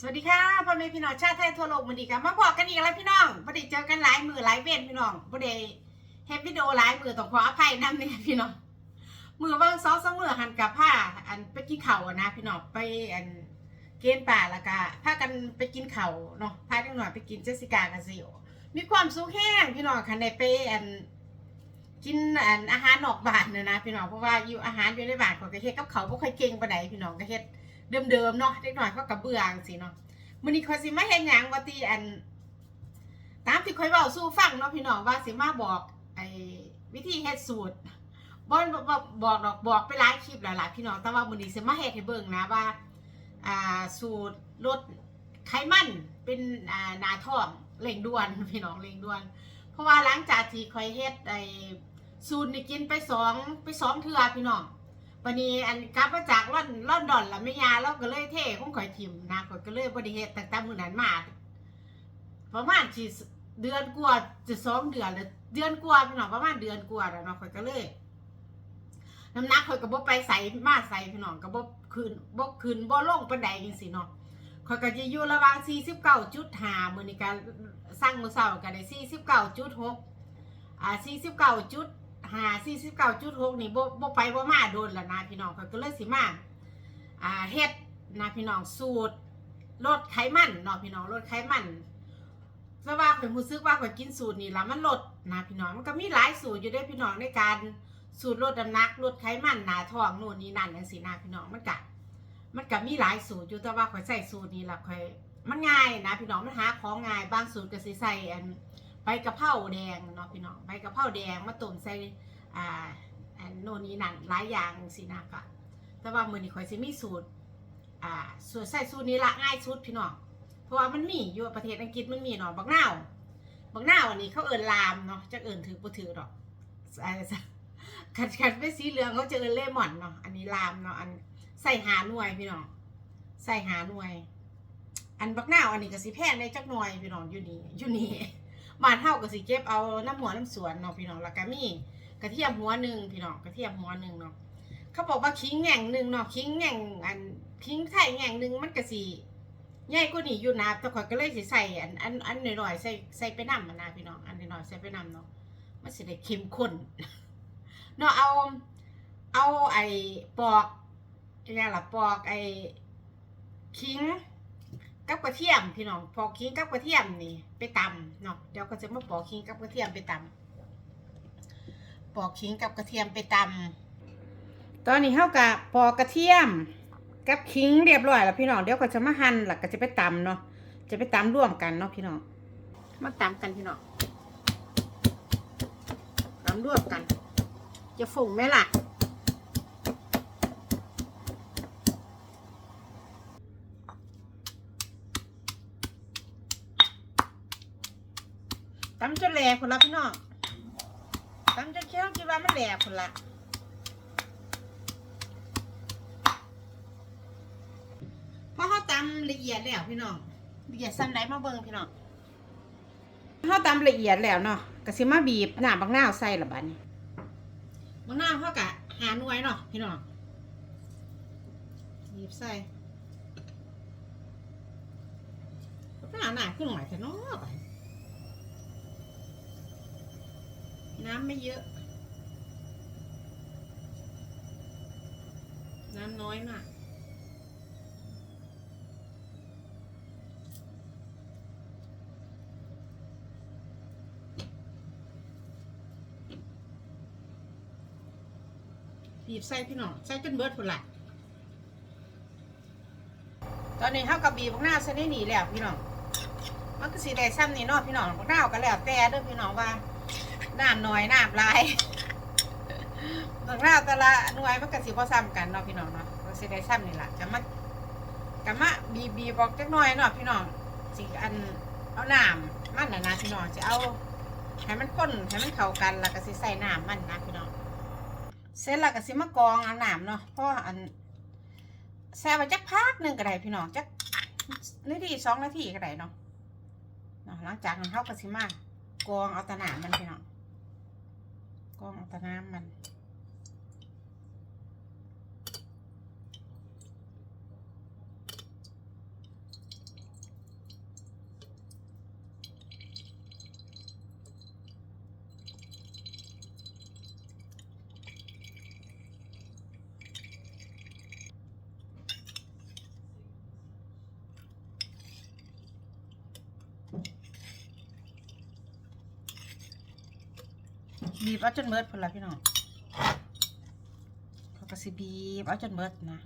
สวัสดีค่ะพ่อแม่พี่น้องชาติไทยทั่วโลกมันดีกันมาบอกกันอีกแล้วพี่น้องประเดี๋ยวเจอกันหลายมือหลายเว้นพี่น้องประเดี๋ยวเฮปวิดีโอหลายมือต้องขออภัยนั่นเนี่ยพี่น้องมือเบางสอสามมือหันกับผ้าอันไปกินเข่านะพี่น้องไปอันเกณฑ์ป่าแล้วก็พากันไปกินเข่าเนาะพาเด็กหน่อยไปกินเจสสิกากับซิโอมีความสุขแห้งพี่น้องคันได้ไปอันกินอันอาหารนอกบ้านเนี่ยนะพี่น้องเพราะว่าอยู่อาหารอยู่ในบ้านของกระเฮ็ดกับเขาวบ่ค่อยเก่งปานใดพี่น้องกระเฮ็ด เดิมๆเนาะเด็กหน่อยเขากับเบื่อจังซี่เนาะมื้อนี้ข้อยสิมาเฮ็ดหยังว่าติอัน ตามที่ข้อยเว้าสู่ฟังเนาะพี่น้องว่าสิมาบอกไอ้วิธีเฮ็ดสูตรบ่บ่บ่บอกดอกบอกไปหลายคลิปหลายๆพี่น้องแต่ว่ามื้อนี้สิมาเฮ็ดให้เบิ่งนะว่าอ่าสูตรลดไขมันเป็นอ่านาท้องเร่งด่วนพี่น้องเร่งด่วน เพราะว่าหลังจากที่ข้อยเฮ็ดไอ้สูตรนี่กินไปสองไปสองเทื่อพี่น้อง วันนี้อันกลับมาจากลอนลอนดอนล้วแม่ยาเราก็เลยเท่ของข่อยทิมนะข่อยก็เลยบ่ได้เฮ็ดตั้งแต่มื้อนั้นมาประมาณสิเดือนกว่าจะสองเดือนแล้วเดือนกว่าพี่น้องประมาณเดือนกว่าแล้วเนาะข่อยก็เลยน้ำหนักข่อยก็บ่ไปใส่มาใส่พี่น้องก็บ่ขึ้นบ่ขึ้นบ่ลงปานใดจังซี่เนาะข่อยก็จะอยู่ระหว่าง49.5มื้อนี้ก็สั่งมื้อเช้าก็ได้49.6อ่า 49.5 49.6นี่บ่บ่ไปบ่มาโดนแล้วนะพี่น้องข่อยก็เลยสิมาอ่าเฮ็ดนะพี่น้องสูตรลดไขมันเนาะพี่น้องลดไขมันแต่ว่าข่อยรู้สึกว่าข่อยกินสูตรนี้แล้วมันลดนะพี่น้องมันก็มีหลายสูตรอยู่ด้พี่น้องในการสูตรลดน้ำหนักลดไขมันหนาท้องโน่นนี่นั่นจังซี่นะพี่น้องมันก็มันก็มีหลายสูตรอยู่แต่ว่าข่อยใส่สูตรนี้ละข่อยมันง่ายนะพี่น้องมันหาของง่ายบางสูตรก็สิใส่อัน ใบกะเพราแดงเนาะพี่น้องใบกะเพราแดงมาต้มใส่อ่าอันโน่นนี่นั่นหลายอย่างสินะก็แต่ว่ามื้อนี้ข่อยสิมีสูตรอ่าสูตรใส่สูตรนี้ละง่ายสุดพี่น้องเพราะว่ามันมีอยู่ประเทศอังกฤษมันมีเนาะบักนาวบักนาวอันนี้เขาเอิ้นลามเนาะจักเอิ้นถือบ่ถือดอกอ่าคันคันเป็นสีเหลืองเขาจะเอิ้นเลมอนเนาะอันนี้ลามเนาะอันใส่หาหน่วยพี่น้องใส่หาหน่วย อันบักหน้าวอันนี้ก็สิแพงในจักหน่วยพี่น้องอยู่นี่อยู่นี่ บ้านเฮาก็สิเก็บเอาน้ำหัวน้ำสวนเนาะพี่น้องแล้วก็มีกระเทียมหัวหนึ่งพี่น้องกระเทียมหัวหนึ่งเนาะเขาบอกว่าขิงแง่งหนึ่งเนาะขิงแง่งอันขิงไทยแง่งหนึ่งมันก็สิใหญ่กว่านี้อยู่นะแต่ข่อยก็เลยสิใส่อันอันอันหน่อยๆใส่ใส่ไปน้ำมันนะพี่น้องอันหน่อยๆใส่ไปน้ำเนาะมันสิได้เข้มข้นเนาะเอาเอาไอ้ปอกเนี่ยล่ะปอกไอ้ขิง กับกระเทียมพี่น้องปอกขิงกับกระเทียมนี่ไปตำเนาะเดี๋ยวก็จะมาปอกขิงกับกระเทียมไปตำปอกขิงกับกระเทียมไปตำตอนนี้เฮากับปอกกระเทียม กับขิงเรียบร้อยแล้วพี่น้องเดี๋ยวก็จะมาหั่นแล้วก็จะไปตำเนาะจะไปตำร่วมกันเนาะพี่น้องมาตำกันพี่น้องตำร่วมกัน จะฝุ่งไหมล่ะ ตำจนแหลกคนละพี่น้องตำจนเคี้ยวคิดว่ามันแหลกคนละพอเขาตำละเอียดแล้วพี่น้องละเอียดซ้ำไหนมาเบิ่งพี่น้องเขาตำละเอียดแล้วเนาะก็สิมาบีบหน้าบางหน้าใส่ละบัดนี้บางหน้าเขากะหาหน่วยเนาะพี่น้องบีบใส่ก็หาหน้าขึ้นหน่อยแต่น้อยไป น้ำไม่เยอะ น้ำน้อยมากบีบใส่พี่น้องใส่จนเบิดพุ่นละตอนนี้เท่ากับบีบพวกหน้าใส่ได้หนีแล้วพี่น้อง มันก็สีได้ซ้ำนี่เนาะพี่น้องพวกหน้าก็แล้วแต่เด้อพี่น้องว่า น้ำน้อยน้ำลายบางราวแต่ละหน่วยมันก็สิบ่ซ้ำกันเนาะพี่น้องเนาะก็สิได้ซ้ำนี่แหละจะมาจะมาบีบีบอกจักหน่อยเนาะพี่น้องสิอันเอาน้ำมันนะนะพี่น้องจะเอาให้มันข้นให้มันเข้ากันแล้วก็สิใส่น้ำมันนะพี่น้องเสร็จแล้วก็สิมากรองเอาน้ำเนาะเพราะอันแช่ไว้จักพักหนึ่งก็ได้พี่น้องจักนาทีสองนาทีก็ได้เนาะหลังจากนั้นเขาก็สิมากรองเอาตะหน้ำมันพี่น้อง กล้องเอาตะน้ำมัน บีบเอาจนเบิดพุ่นละพี่น้องเขาก็สิบีบเอาจนเบิดนะ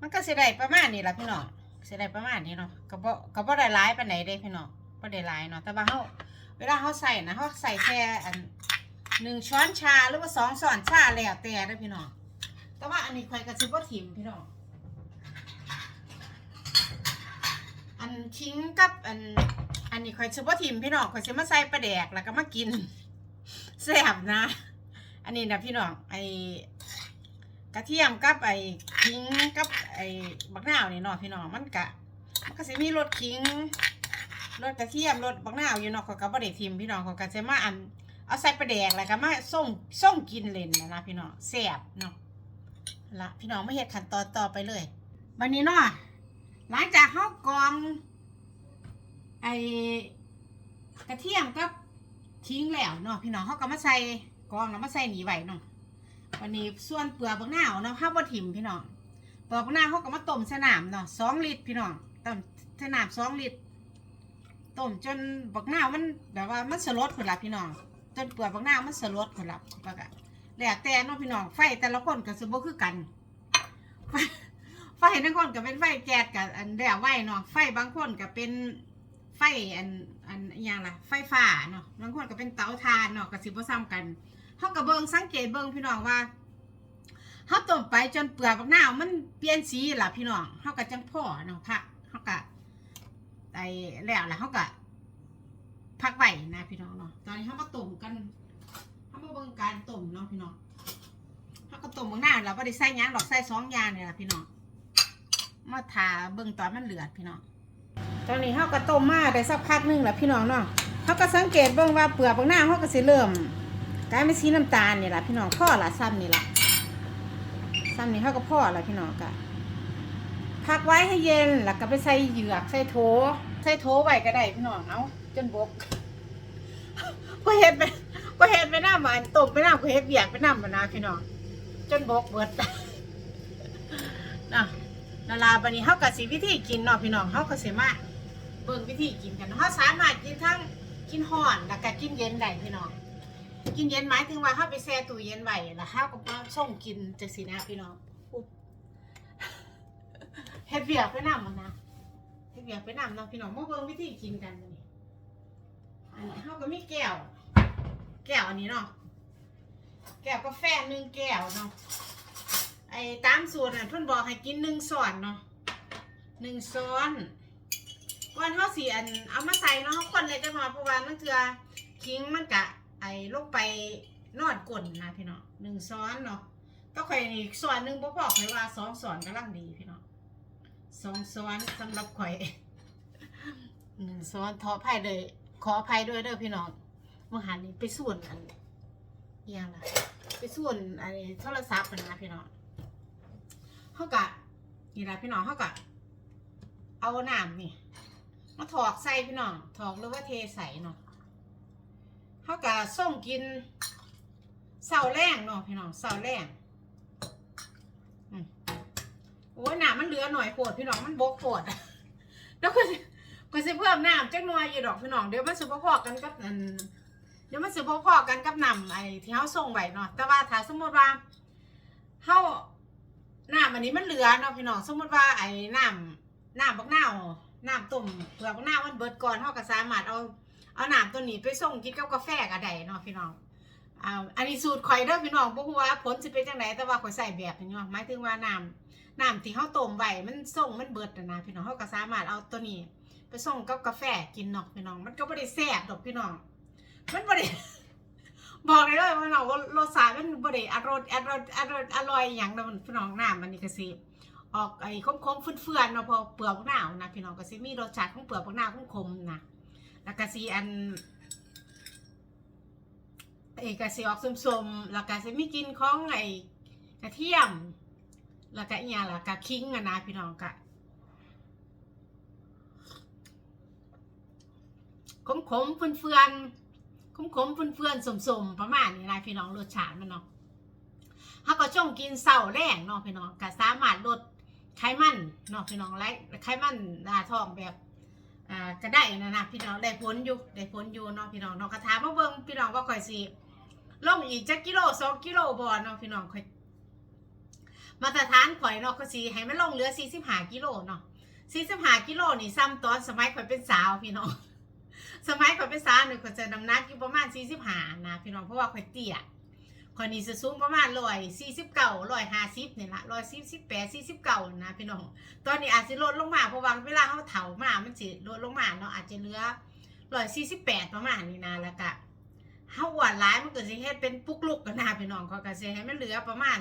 มันก็สิได้ประมาณนี้ละพี่น้องสิได้ประมาณนี้เนาะก็บ่ก็บ่ได้หลายปานใดเด้พี่น้อง บ่ได้หลายเนาะแต่ว่าเฮาเวลาเฮาใส่นะเฮาใส่แค่อันหนึ่งช้อนชาหรือว่าสองช้อนชาแล้วแต่เด้อพี่น้องแต่ว่าอันนี้ข่อยก็สิบ่ถิ่มพี่น้องอันทิ้งกับอันอันนี้ข่อยสิบ่ถิ่มพี่น้องข่อยสิมาใส่ปลาแดกแล้วก็มากินแซ่บนะ อันนี้นะพี่น้องไอกระเทียมกับไอ้ขิงกับไอ้บักนาวนี่เนาะพี่น้องมันกะมันก็สิมีรสขิง รสกระเทียมรสบักนาวอยู่เนาะเขาก็บ่ได้ทิมพี่น้องเขาก็จะมาอันเอาใส่ปลาแดกแล้วก็มาส่งส่งกินเล่นนะนะพี่น้องแซ่บเนาะละพี่น้องมาเฮ็ดขั้นตอนต่อไปเลยวันนี้เนาะหลังจากเฮากองไอกระเทียมกับขิงแล้วเนาะพี่น้องเฮาก็มาใส่กองแล้วมาใส่หนีไหวเนาะวันนี้ส่วนเปลือกบักหน้าวเนาะข้าวบดถิ่มพี่น้องเปลือกบักหน้าวเขาก็มาต้มสนามเนาะสองลิตรพี่น้องต้มสนามสองลิตร ต้มจนบักหน้าวมันแบบว่ามันสลดคนละพี่น้องจนเปลือกบักหน้าวมันสลดคนละปกะแล้วแต่เนาะพี่น้องไฟแต่ละคนก็สมบูคือกัน ไฟไฟทั้งคนก็เป็นไฟแก๊สกับอันแดดไว้เนาะไฟบางคนก็เป็นไฟอันอันอย่างล่ะไฟฟ้าเนาะบางคนก็เป็นเตาถ่านเนาะก็สิบ่ซ้ำกันเขาก็เบิ่งสังเกตเบิ่งพี่น้องว่าเขาต้มไปจนเปลือกบักนาวมันเปลี่ยนสีล่ะพี่น้องเขาก็จังพ่อเนาะพักเขาก็ ไอ้แล้วล่ะเขาก็พักไว้นะพี่น้องเนาะตอนนี้เขามาต้มกันเขามาเบิ่งการต้มเนาะพี่น้องเขาก็ต้มบักนาวแล้วบ่ได้ใส่ยังดอกใส่สองยางนี่ยละพี่น้องมาทาเบิ่งตอนมันเลือดพี่น้องตอนนี้เขาก็ต้มมาได้สักพักหนึงแล้วพี่น้องเนาะเขาก็สังเกตเบิ่งว่าเปลือกบักนาเขาก็สิเริ่มกลายเป็นสีน้ำตาลนี่แหละพี่น้องพ่อละซ้ำนี่แหละซ้ำนี่เขาก็พ่อละพี่น้องกะพักไว้ให้เย็นแล้วก็ไปใส่เหยือกใส่โถ ใส่โถไว้ก็ได้พี่น้องเอาจนบกก็เห็ดไปก็เห็ดไปน้ำมันต้มไปน้ำก็เห็ดเบียกไปน้ำมันนะพี่น้องจนบกเบิดนะนาลาบันนี้เขากับสีวิธีกินเนาะพี่น้องเขาก็สิมาเบิ่งวิธีกินกันเนาะเขาสามารถกินทั้งกินห่อนแล้วก็กินเย็นได้พี่น้องกินเย็นหมายถึงว่าเข้าไปแช่ตู้เย็นไว้แล้วข้าวก็มาส่งกินจังสีนะพี่น้องเฮ็ดเบียกไปน้ำมันนะ เฮ็ดเบียกไปนำเนาะพี่น้องมาเบิ่งวิธีกินกันนี่อันนี้ข้าก็มีแก้ว แก้วอันนี้เนาะแก้วกาแฟหนึ่งแก้วเนาะไอ้ตามสูตรน่ะเพิ่นบอกให้กินหนึ่งช้อนเนาะหนึ่งช้อนก่อนเฮาสิอันเอามาใส่เนาะเฮาคนเลยจังหน่อเพราะว่ามันเถื่อคิงมันกะไอ้ลงไปนอดก้นนะพี่น้องหนึ่งซ้อนเนาะก็ค่อยอีกส่วนหนึ่งบ่พอค่อยว่าสองซ้อนกำลังดีพี่น้อง สองซ้อนสำหรับข่อยหนึ่งซ้อนขอภัยเลย ขออภัยด้วยเด้อพี่น้องเมื่อหันนี้ไปส่วนอันอหยังล่ะไปส่วนไอ้โทรศัพท์มันนะพี่น้องเฮากะนี่ละพี่น้องเฮากะเอาน้ำนี่มาถอกใส่พี่น้องถอกหรือว่าเทใส่เนาะเขาก็ส่งกินเสาแรงเนาะพี่น้องเสาแรง โอ้ยหน้ำมันเหลือหน่อยโปวดพี่น้องมันบกโปวดแล้วก็ก็สิเพิ่มน้ำจักหน่อยอยู่ดอกพี่น้องเดี๋ยวมันสุพพอกันกับอันเดี๋ยวมันสุพพอกันกับน้ำไอ้ที่เขาส่งไว้เนาะแต่ว่าถ้าสมมติว่าเขาน้ำอันนี้มันเหลือเนาะพี่น้องสมมติว่าไอ้น้ำน้ำบักนาวน้ำต้มเปลือกบักนาวมันเบิดก่อนเขาก็สามารถเอาเอาน้ำตัวนี้ไปส่งกินกับกาแฟก็ได้เนาะพี่น้องอ่าอันนี้สูตรข่อยเด้อพี่น้องบ่ฮู้ว่าผลสิเป็นจังไดแต่ว่าข่อยใส่แบบนี้เนาะหมายถึงว่าน้ำ น้ำที่เฮาต้มไว้มันส่งมันเบิดนะนะพี่น้องเฮาก็สามารถเอาตัวนี้ ไปส่งกับกาแฟกินเนาะพี่น้อง มันก็บ่ได้แซ่บดอกพี่น้อง มันบ่ได้บอกเลยว่าพี่น้องว่ารสชาติมันบ่ได้อร่อยอร่อยอร่อยอร่อยหยังเนาะพี่น้องน้ำมันนี่ก็สิออกไอ้คมๆเฟื่อนๆเนาะพอเปลือกมะนาวนะพี่น้องก็สิมีรสชาติของเปลือกมะนาวคมๆนะแล้วก็สีอันเอกสีออกสมๆแล้วก็สิมีกินของไอ้กระเทียม แล้วก็อีหยังล่ะกะคิงอะนะพี่น้องกะขมขมเฟื่อนเฟือนขมขมเฟื่อนเฟือนสมสมประมาณนี้นะพี่น้องรสชาติมันเนาะเขาก็ช่วงกินเสาแรงเนาะพี่น้องก็สามารถลดไขมันเนาะพี่น้องและไขมันหน้าท้องแบบอ่าก็ได้นะนะพี่น้องได้ผลอยู่ได้ผลอยู่เนาะพี่น้องเนาะกระถามมาเบิ่งพี่น้องว่าข่อยสิลงอีกจักกิโลสองกิโลบ่เนาะพี่น้องข่อย มาตรฐานข่อยเนาะก็สิให้มันลงเหลือ45กิโลเนาะ45กิโลนี่ซ้ำตอนสมัยข่อยเป็นสาวพี่น้องสมัยข่อยเป็นสาวนี่ข่อยจะน้ำหนักอยู่ประมาณ45นะพี่น้องเพราะว่าข่อยเตี้ยข่อยนี่จะสูงประมาณ149 150นี่ล่ะ148 49นะพี่น้องตอนนี้อาจจะลดลงมาเพราะว่าเวลาเขาเถามามันสิลดลงมาเนาะอาจจะเหลือร้อยสี่สิบแปดประมาณนี้นะแล้วก็เฮาอวนหลายมันก็สิเฮ็ดเป็นปุกลุกกันนะพี่น้องเขาก็สิให้มันเหลือประมาณ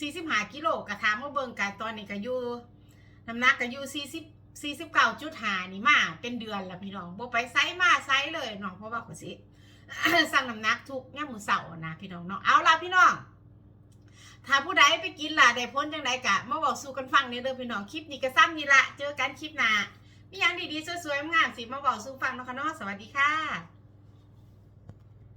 สี่สิบห้ากิโลก็ถามว่าเบิ่งกันตอนนี้ก็อยู่น้ำหนักก็อยู่สี่สิบสี่สิบเก้าจุดห้านี่มาเป็นเดือนแล้วพี่น้องบ่ไปไซส์มาไซส์เลยเนาะเพราะว่าก็สิสั่งน้ำหนักทุกย่ามมื้อเช้านะพี่น้องเนาะเอาล่ะพี่น้องถ้าผู้ใดไปกินล่ะได้พ้นจังไดกะมาบอกสู่กันฟังในเด้อพี่น้องคลิปนี้ก็ซ้ำนี่ละเจอกันคลิปหน้ามีหยังดีๆสวยๆงามสิมาบอกสู่ฟังเนาะค่ะเนาะสวัสดีค่ะ